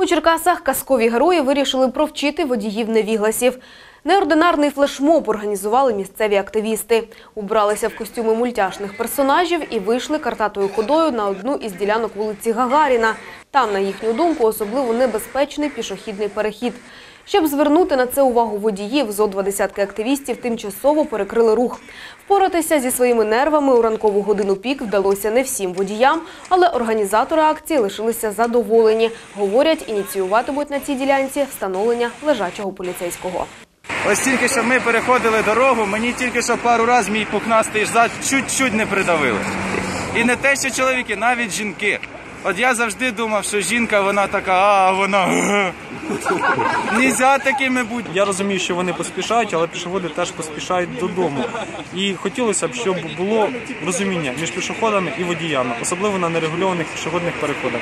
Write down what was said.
У Черкасах казкові герої вирішили провчити водіїв невігласів. Неординарний флешмоб організували місцеві активісти. Убралися в костюми мультяшних персонажів і вийшли картатою ходою на одну із ділянок вулиці Гагаріна. Там, на їхню думку, особливо небезпечний пішохідний перехід. Щоб звернути на це увагу водіїв, зо два десятки активістів тимчасово перекрили рух. Впоратися зі своїми нервами у ранкову годину пік вдалося не всім водіям, але організатори акції лишилися задоволені. Говорять, ініціюватимуть на цій ділянці встановлення лежачого поліцейського. Ось тільки що ми переходили дорогу, мені тільки що пару разів мій пухнастий зад чуть-чуть не придавили. І не те, що чоловіки, навіть жінки. От я завжди думав, що жінка вона така, а вона. Нельзя такими бути. Я розумію, що вони поспішають, але пішоходи теж поспішають додому. І хотілося б, щоб було розуміння між пішоходами і водіями, особливо на нерегульованих пішохідних переходах.